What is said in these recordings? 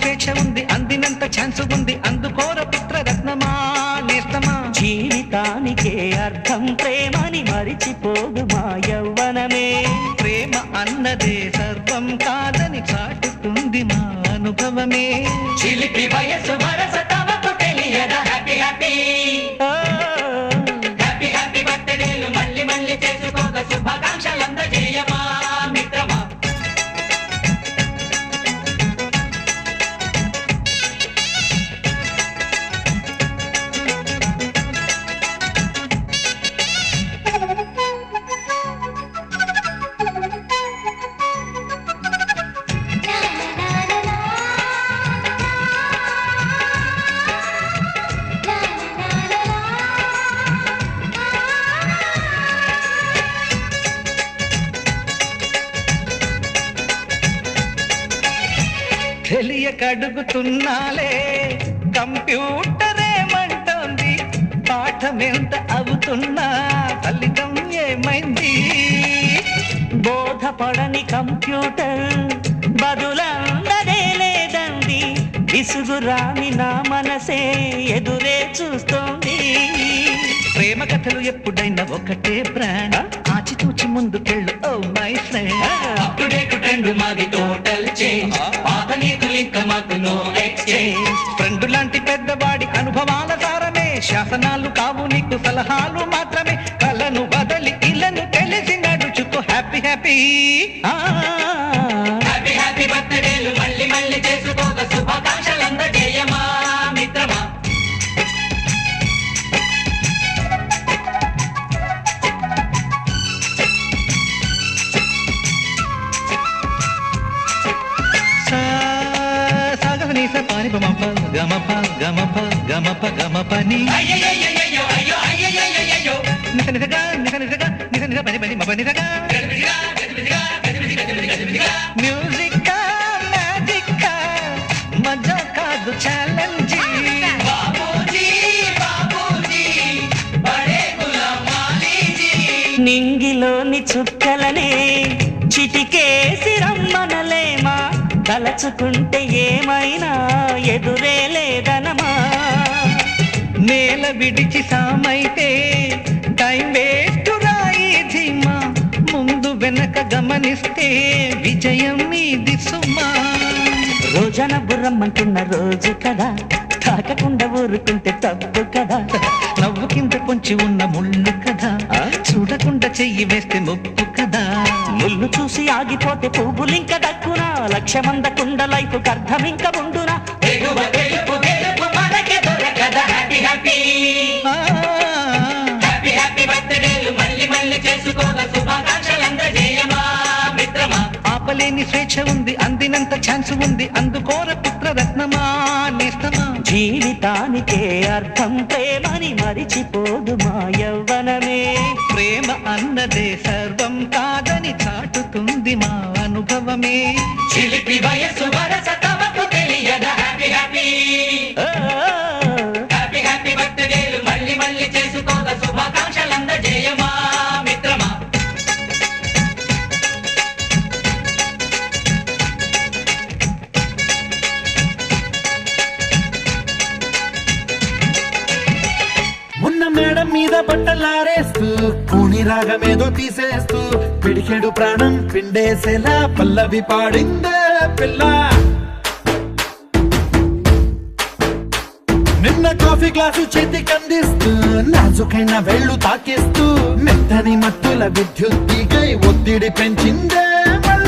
స్వేచ్ఛ ఉంది అందినంత ఛాన్స్ ఉంది అందుకోర పుత్ర రత్నమా నేస్తమా? జీవితానికే అర్థం ప్రేమని మరిచిపోదు మా యవ్వనమే ప్రేమ అన్నదే సర్వం కాదని చాటుతుంది మా అనుభవమే. చిలిపి వయసు వరస తమకు తెలియదా? హ్యాపీ హ్యాపీ హ్యాపీ హ్యాపీ బర్త్డేలు మళ్ళీ మళ్ళీ చేసుకోక శుభాకాంక్షలు తెలియక అడుగుతున్నాలే కంప్యూటర్ ఏమంటోంది పాఠం ఎంత అవుతున్నా ఫలితం ఏమైంది? బోధపడని కంప్యూటర్ బదులందదే లేదండి విసుగురాని నా మనసే ఎదురే చూస్తోంది. ప్రేమ కథలు ఎప్పుడైనా ఒకటే బ్రాండ్ ఆచితూచి ముందుకెళ్ళు oh my friend. Update trend మాది టోటల్ చేంజ్ ఇంకా మాకు నో ఎక్స్చేంజ్. ఫ్రెండ్ లాంటి పెద్దవాడి అనుభవాల సారమే. శాసనాలు కావు నీకు సలహాలు మాత్రమే. కలను బదలి ఇలను తెలిసి నడుచుకో. Happy happy. హ్యాపీ గమప గమప గమప గమప గమప ని. నిస నిసగా నిస నిసగా నిస నిస పని పని మప నిసగా మ్యూజిక్ మ్యాజిక్ మజా కాదు ఛాలెంజ్ నింగిలోని చుక్కలనే తలచుకుంటే ఏమైనా ఎదురే లేదనమా? నేల విడిచి సామైతే టైం వేస్ట్ రాయి ధీమా. ముందు వెనక గమనిస్తే విజయం మీది సుమా. రోజన బుర్రమ్మంటున్న రోజు కదా తాకకుండా ఊరుకుంటే తప్పు ఆగిపోతే పువ్వులింక దక్కునా? లక్ష్యమందకుండా లైఫ్ అర్థం ఇంక ఉండునా ఆపలేని స్వేచ్ఛ ఉంది అందినంత ఛాన్స్ ఉంది అందుకోర పుత్ర రత్నమా నేస్తమా? జీవితానికే అర్థం ప్రేమని మరిచిపోదు మా యవ్వనమే. ప్రేమ అన్నదే సర్వం కాదని చాటుతుంది మా అనుభవమే. చిలిపి వయసు వరస తమకు తెలియదా. హ్యాపీ హ్యాపీ హ్యాపీ హ్యాపీ బర్త్డేలు మళ్ళీ మళ్ళీ మిత్రమా? ఉన్న మేడం మీద బట్టలారేస్తూ కూని రాగమేదో తీసేస్తూ పిడికెడు ప్రాణం పిండేసేలా పల్లవి పాడిందే పిల్ల. నిన్న కాఫీ గ్లాసు చేతికి అందిస్తూ నాజుకైన వెళ్ళు తాకిస్తూ మెత్తని మత్తుల విద్యుత్ ఒత్తిడి పెంచిందే మళ్ళీ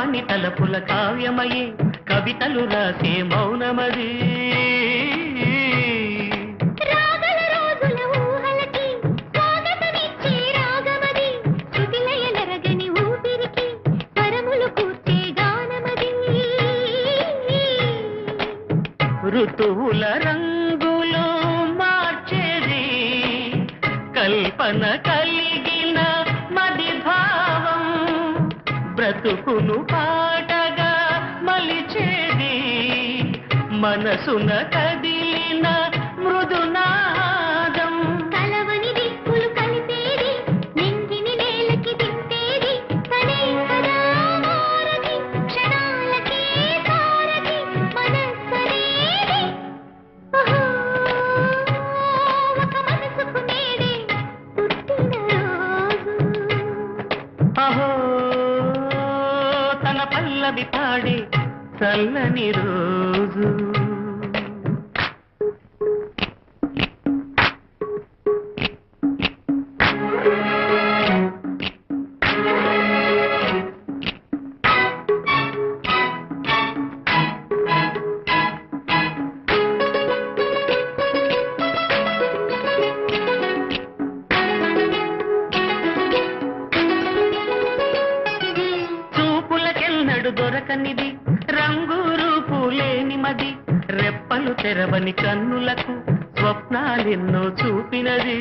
కమ్మని తలపుల కావ్యమయే కవితలు రాసే మౌనమది. ఋతువుల రంగులు మార్చేది కల్పన కలిగిన బ్రతుకును పాటగా మలిచేది మనసున కదిలిన చల్లని రోజు. తెరవని కన్నులకు స్వప్నాలెన్నో చూపినది.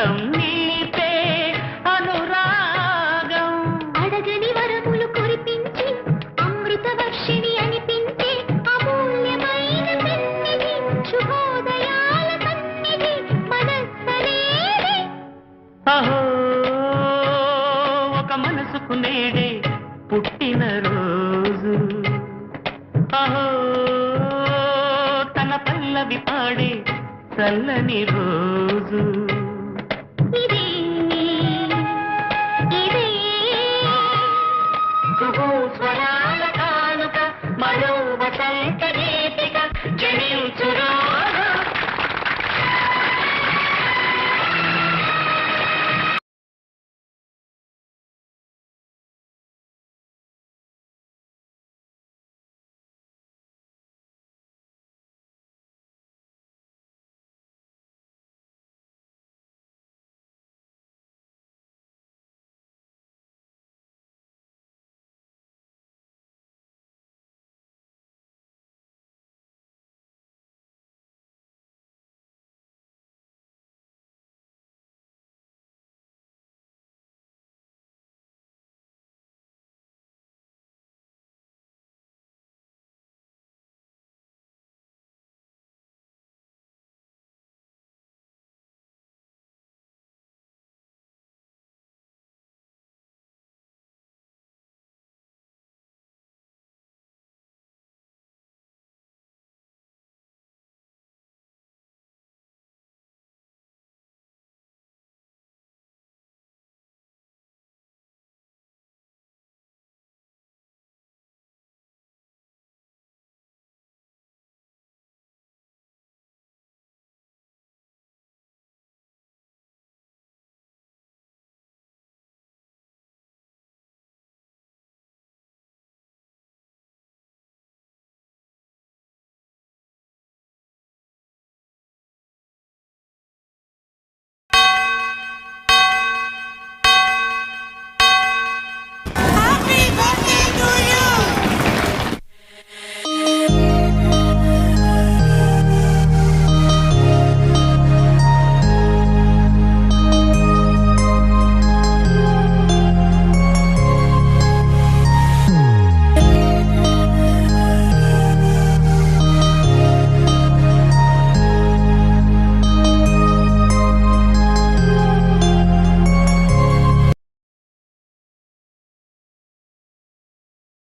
కాలం నీపే అనురాగం. అడగని వరములు కురిపించి అమృత వర్షిణి అనిపించే అమూల్యమైన సన్నిధి శుభోదయాల సన్నిధి మనస్సనేది అహో ఒక మనసుకు నేడే పుట్టిన రోజు. అహో తన పల్లవి పాడే చల్లని రోజు.